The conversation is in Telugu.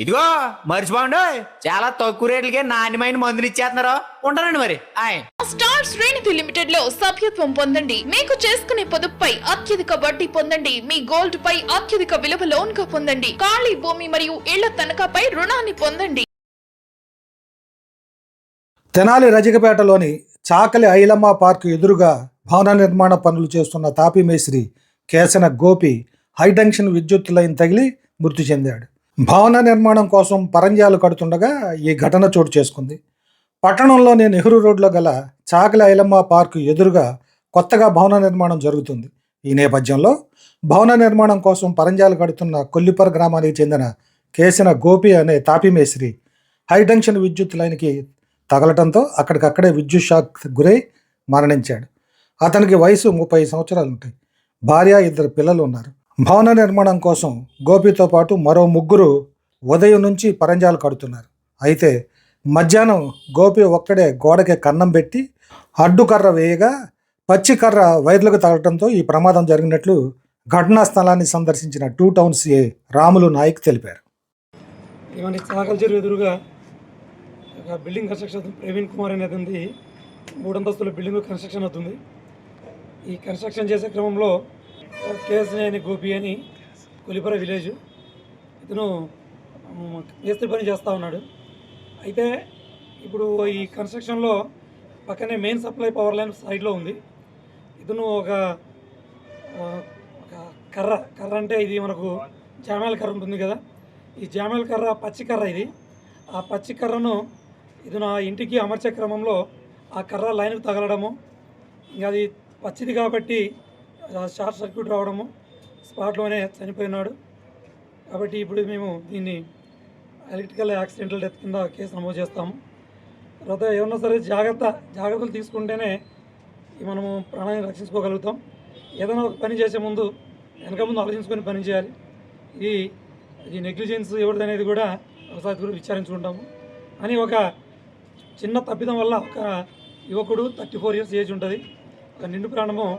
ఇదిగో మర్చిపోండి చాలా తక్కువ రేట్లకే నాణ్యమైన మందులు ఇచ్చేస్తున్నారు? ఉంటారండి మరి. ఆయ్. స్టార్ శ్రేణిధి లిమిటెడ్లో సభ్యత్వం పొందండి. మీకు చేసుకునే పొదుపుపై అత్యధిక వడ్డీ పొందండి. మీ గోల్డ్ పై అత్యధిక విలువ లోన్గా పొందండి. ఖాళీ భూమి మరియు ఇళ్ళ తనఖాపై రుణాన్ని పొందండి. తెనాలి రజకపేటలోని చాకలి ఐలమ్మ పార్క్ ఎదురుగా భవన నిర్మాణ పనులు చేస్తున్న తాపీ మేస్త్రి కేసన గోపి హైటెన్షన్ విద్యుత్ లైన్ తగిలి మృతి చెందాడు. భవన నిర్మాణం కోసం పరంజాలు కడుతుండగా ఈ ఘటన చోటు చేసుకుంది. పట్టణంలోని నెహ్రూ రోడ్లో గల చాకల ఐలమ్మ పార్కు ఎదురుగా కొత్తగా భవన నిర్మాణం జరుగుతుంది. ఈ నేపథ్యంలో భవన నిర్మాణం కోసం పరంజాలు కడుతున్న కొల్లిపర గ్రామానికి చెందిన కేసిన గోపి అనే తాపీ హైటెన్షన్ విద్యుత్ లైన్కి తగలటంతో అక్కడికక్కడే విద్యుత్ షాక్ గురై మరణించాడు. అతనికి వయసు ముప్పై సంవత్సరాలు ఉంటాయి భార్య ఇద్దరు పిల్లలు ఉన్నారు. భవన నిర్మాణం కోసం గోపితో పాటు మరో ముగ్గురు ఉదయం నుంచి పరంజాలు కడుతున్నారు. అయితే మధ్యాహ్నం గోపి ఒక్కడే గోడకి కన్నం పెట్టి అడ్డుకర్ర వేయగా పచ్చికర్ర వైర్లకు తగలటంతో ఈ ప్రమాదం జరిగినట్లు ఘటనా స్థలాన్ని సందర్శించిన two town CA Ramulu Nayak తెలిపారు. ఇవన్నీ ఎదురుగా ఒక బిల్డింగ్ కన్స్ట్రక్షన్ ప్రవీణ్ కుమార్ అనేది ఉంది మూడంతస్తుల బిల్డింగ్ కన్స్ట్రక్షన్ అవుతుంది. ఈ కన్స్ట్రక్షన్ చేసే క్రమంలో కేసునేని గోపి అని కొలిపర విలేజ్. ఇతను మేస్త్రి పని చేస్తూ ఉన్నాడు. అయితే ఇప్పుడు ఈ కన్స్ట్రక్షన్లో పక్కనే మెయిన్ సప్లై పవర్ లైన్ సైడ్లో ఉంది. ఇతను ఒక ఒక కర్ర. కర్ర అంటే ఇది మనకు జామాయిల కర్ర ఉంటుంది కదా. ఈ జామాయిల కర్ర పచ్చి కర్ర ఇది. ఆ పచ్చి కర్రను ఇది నా ఇంటికి అమర్చే క్రమంలో ఆ కర్ర లైన్కి తగలడము. ఇంకా అది పచ్చిది కాబట్టి షార్ట్ సర్క్యూట్ రావడము స్పాట్లోనే చనిపోయినాడు. కాబట్టి ఇప్పుడు మేము దీన్ని ఎలక్ట్రికల్ యాక్సిడెంటల్ డెత్ కింద కేసు నమోదు చేస్తాము. తర్వాత ఏమన్నా సరే జాగ్రత్త జాగ్రత్తలు తీసుకుంటేనే ఈ మనము ప్రాణాన్ని రక్షించుకోగలుగుతాం. ఏదైనా ఒక పని చేసే ముందు వెనక ముందు ఆలోచించుకొని పని చేయాలి. ఇది ఈ నెగ్లిజెన్స్ ఎవరిది అనేది కూడా ఒకసారి కూడా విచారించుకుంటాము. అని ఒక చిన్న తప్పిదం వల్ల ఒక యువకుడు థర్టీ ఫోర్ ఇయర్స్ ఏజ్ ఉంటుంది. ఒక నిండు ప్రాణము